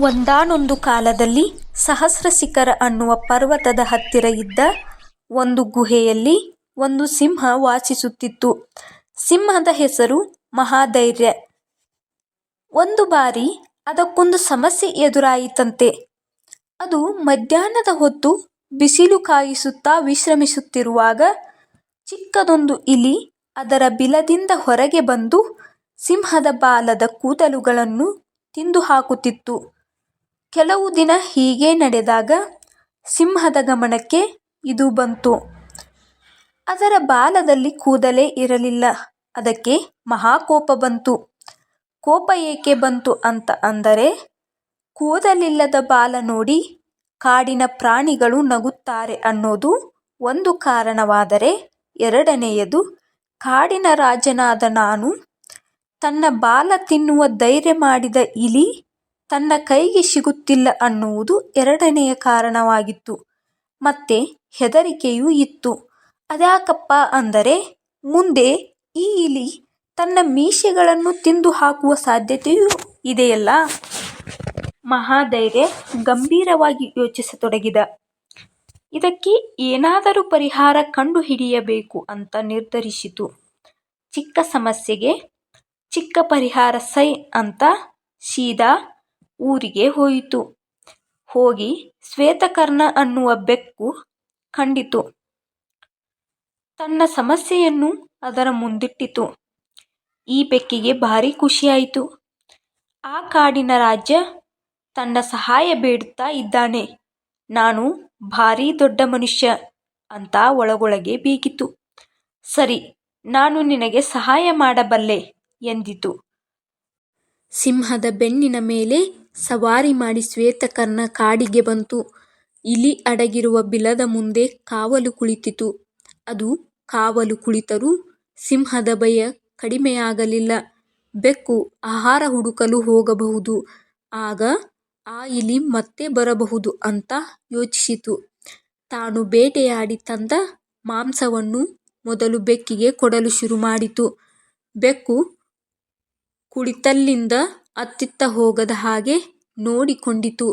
ಒಂದಾನೊಂದು ಕಾಲದಲ್ಲಿ ಸಹಸ್ರಶಿಖರ ಅನ್ನುವ ಪರ್ವತದ ಹತ್ತಿರ ಇದ್ದ ಒಂದು ಗುಹೆಯಲ್ಲಿ ಒಂದು ಸಿಂಹ ವಾಸಿಸುತ್ತಿತ್ತು. ಸಿಂಹದ ಹೆಸರು ಮಹಾಧೈರ್ಯ. ಒಂದು ಬಾರಿ ಅದಕ್ಕೊಂದು ಸಮಸ್ಯೆ ಎದುರಾಯಿತಂತೆ. ಅದು ಮಧ್ಯಾಹ್ನದ ಹೊತ್ತು ಬಿಸಿಲು ಕಾಯಿಸುತ್ತಾ ವಿಶ್ರಮಿಸುತ್ತಿರುವಾಗ ಚಿಕ್ಕದೊಂದು ಇಲಿ ಅದರ ಬಿಲದಿಂದ ಹೊರಗೆ ಬಂದು ಸಿಂಹದ ಬಾಲದ ಕೂದಲುಗಳನ್ನು ತಿಂದು ಹಾಕುತ್ತಿತ್ತು. ಕೆಲವು ದಿನ ಹೀಗೆ ನಡೆದಾಗ ಸಿಂಹದ ಗಮನಕ್ಕೆ ಇದು ಬಂತು. ಅದರ ಬಾಲದಲ್ಲಿ ಕೂದಲೇ ಇರಲಿಲ್ಲ. ಅದಕ್ಕೆ ಮಹಾಕೋಪ ಬಂತು. ಕೋಪ ಏಕೆ ಬಂತು ಅಂತ ಅಂದರೆ, ಕೂದಲಿಲ್ಲದ ಬಾಲ ನೋಡಿ ಕಾಡಿನ ಪ್ರಾಣಿಗಳು ನಗುತ್ತಾರೆ ಅನ್ನೋದು ಒಂದು ಕಾರಣವಾದರೆ, ಎರಡನೆಯದು ಕಾಡಿನ ರಾಜನಾದ ನಾನು ತನ್ನ ಬಾಲ ತಿನ್ನುವ ಧೈರ್ಯ ಮಾಡಿದ ಇಲಿ ತನ್ನ ಕೈಗೆ ಸಿಗುತ್ತಿಲ್ಲ ಅನ್ನುವುದು ಎರಡನೆಯ ಕಾರಣವಾಗಿತ್ತು. ಮತ್ತೆ ಹೆದರಿಕೆಯೂ ಇತ್ತು. ಅದ್ಯಾಕಪ್ಪ ಅಂದರೆ, ಮುಂದೆ ಈ ಇಲಿ ತನ್ನ ಮೀಸೆಗಳನ್ನು ತಿಂದು ಹಾಕುವ ಸಾಧ್ಯತೆಯೂ ಇದೆಯಲ್ಲ. ಮಹಾಧೈರ್ಯ ಗಂಭೀರವಾಗಿ ಯೋಚಿಸತೊಡಗಿದ. ಇದಕ್ಕೆ ಏನಾದರೂ ಪರಿಹಾರ ಕಂಡು ಹಿಡಿಯಬೇಕು ಅಂತ ನಿರ್ಧರಿಸಿತು. ಚಿಕ್ಕ ಸಮಸ್ಯೆಗೆ ಚಿಕ್ಕ ಪರಿಹಾರ ಸೈ ಅಂತ ಸೀದಾ ಊರಿಗೆ ಹೋಯಿತು. ಹೋಗಿ ಶ್ವೇತಕರ್ಣ ಅನ್ನುವ ಬೆಕ್ಕು ಕಂಡಿತು. ತನ್ನ ಸಮಸ್ಯೆಯನ್ನು ಅದರ ಮುಂದಿಟ್ಟಿತು. ಈ ಬೆಕ್ಕಿಗೆ ಭಾರಿ ಖುಷಿಯಾಯಿತು. ಆ ಕಾಡಿನ ರಾಜ ತನ್ನ ಸಹಾಯ ಬೇಡುತ್ತಾ ಇದ್ದಾನೆ. ನಾನು ಭಾರಿ ದೊಡ್ಡ ಮನುಷ್ಯ ಅಂತ ಒಳಗೊಳಗೆ ಬೀಗಿತು. ಸರಿ, ನಾನು ನಿನಗೆ ಸಹಾಯ ಮಾಡಬಲ್ಲೆ ಎಂದಿತು. ಸಿಂಹದ ಬೆನ್ನಿನ ಮೇಲೆ ಸವಾರಿ ಮಾಡಿ ಶ್ವೇತಕರ್ಣ ಕಾಡಿಗೆ ಬಂತು. ಇಲಿ ಅಡಗಿರುವ ಬಿಲದ ಮುಂದೆ ಕಾವಲು ಕುಳಿತಿತು. ಅದು ಕಾವಲು ಕುಳಿತರೂ ಸಿಂಹದ ಭಯ ಕಡಿಮೆಯಾಗಲಿಲ್ಲ. ಬೆಕ್ಕು ಆಹಾರ ಹುಡುಕಲು ಹೋಗಬಹುದು. ಆಗ ಆ ಇಲಿ ಮತ್ತೆ ಬರಬಹುದು ಅಂತ ಯೋಚಿಸಿತು. ತಾನು ಬೇಟೆಯಾಡಿ ತಂದ ಮಾಂಸವನ್ನು ಮೊದಲು ಬೆಕ್ಕಿಗೆ ಕೊಡಲು ಶುರುಮಾಡಿತು. ಬೆಕ್ಕು ಕುಳಿತಲ್ಲಿಂದ ಅತ್ತಿತ್ತ ಹೋಗದ ಹಾಗೆ ನೋಡಿಕೊಂಡಿತು.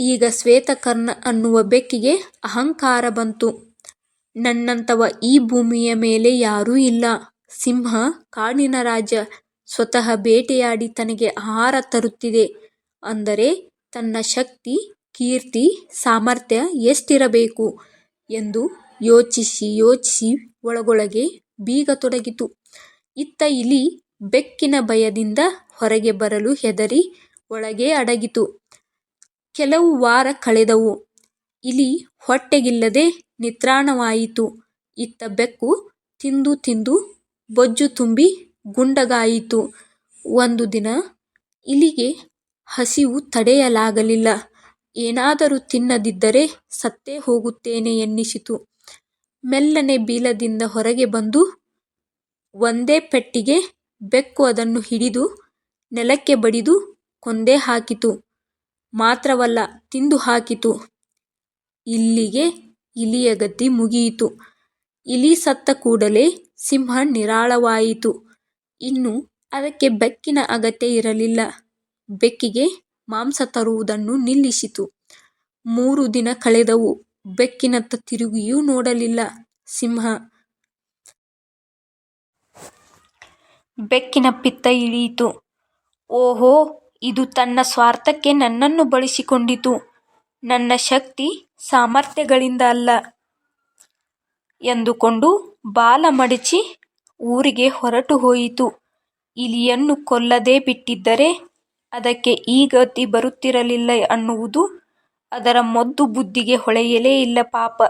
ಈಗ ಶ್ವೇತಕರ್ಣ ಅನ್ನುವ ಬೆಕ್ಕಿಗೆ ಅಹಂಕಾರ ಬಂತು. ನನ್ನಂಥವ ಈ ಭೂಮಿಯ ಮೇಲೆ ಯಾರೂ ಇಲ್ಲ. ಸಿಂಹ ಕಾಡಿನ ರಾಜ ಸ್ವತಃ ಬೇಟೆಯಾಡಿ ತನಗೆ ಆಹಾರ ತರುತ್ತಿದೆ ಅಂದರೆ ತನ್ನ ಶಕ್ತಿ, ಕೀರ್ತಿ, ಸಾಮರ್ಥ್ಯ ಎಷ್ಟಿರಬೇಕು ಎಂದು ಯೋಚಿಸಿ ಯೋಚಿಸಿ ಒಳಗೊಳಗೆ ಬೀಗ ತೊಡಗಿತು ಇತ್ತ ಇಲಿ ಬೆಕ್ಕಿನ ಭಯದಿಂದ ಹೊರಗೆ ಬರಲು ಹೆದರಿ ಒಳಗೇ ಅಡಗಿತು. ಕೆಲವು ವಾರ ಕಳೆದವು. ಇಲಿ ಹೊಟ್ಟೆಗಿಲ್ಲದೆ ನಿತ್ರಾಣವಾಯಿತು. ಇತ್ತ ಬೆಕ್ಕು ತಿಂದು ತಿಂದು ಬೊಜ್ಜು ತುಂಬಿ ಗುಂಡಗಾಯಿತು. ಒಂದು ದಿನ ಇಲಿಗೆ ಹಸಿವು ತಡೆಯಲಾಗಲಿಲ್ಲ. ಏನಾದರೂ ತಿನ್ನದಿದ್ದರೆ ಸತ್ತೇ ಹೋಗುತ್ತೇನೆ ಎನ್ನಿಸಿತು. ಮೆಲ್ಲನೆ ಬೀಲದಿಂದ ಹೊರಗೆ ಬಂದು ಒಂದೇ ಪೆಟ್ಟಿಗೆ ಬೆಕ್ಕು ಅದನ್ನು ಹಿಡಿದು ನೆಲಕ್ಕೆ ಬಡಿದು ಕೊಂದೇ ಹಾಕಿತು. ಮಾತ್ರವಲ್ಲ, ತಿಂದು ಹಾಕಿತು. ಇಲ್ಲಿಗೆ ಇಲಿಯ ಗತಿ ಮುಗಿಯಿತು. ಇಲಿ ಸತ್ತ ಕೂಡಲೇ ಸಿಂಹ ನಿರಾಳವಾಯಿತು. ಇನ್ನು ಅದಕ್ಕೆ ಬೆಕ್ಕಿನ ಅಗತ್ಯ ಇರಲಿಲ್ಲ. ಬೆಕ್ಕಿಗೆ ಮಾಂಸ ತರುವುದನ್ನು ನಿಲ್ಲಿಸಿತು. ಮೂರು ದಿನ ಕಳೆದವು. ಬೆಕ್ಕಿನತ್ತ ತಿರುಗಿಯೂ ನೋಡಲಿಲ್ಲ ಸಿಂಹ. ಬೆಕ್ಕಿನ ಪಿತ್ತ ಇಳಿಯಿತು. ಓಹೋ, ಇದು ತನ್ನ ಸ್ವಾರ್ಥಕ್ಕೆ ನನ್ನನ್ನು ಬಳಸಿಕೊಂಡಿತು. ನನ್ನ ಶಕ್ತಿ ಸಾಮರ್ಥ್ಯಗಳಿಂದ ಅಲ್ಲ ಎಂದುಕೊಂಡು ಬಾಲ ಮಡಚಿ ಊರಿಗೆ ಹೊರಟು ಹೋಯಿತು. ಇಲಿಯನ್ನು ಕೊಲ್ಲದೇ ಬಿಟ್ಟಿದ್ದರೆ ಅದಕ್ಕೆ ಈ ಗತಿ ಬರುತ್ತಿರಲಿಲ್ಲ ಅನ್ನುವುದು ಅದರ ಮೊದ್ದು ಬುದ್ಧಿಗೆ ಹೊಳೆಯಲೇ ಇಲ್ಲ ಪಾಪ.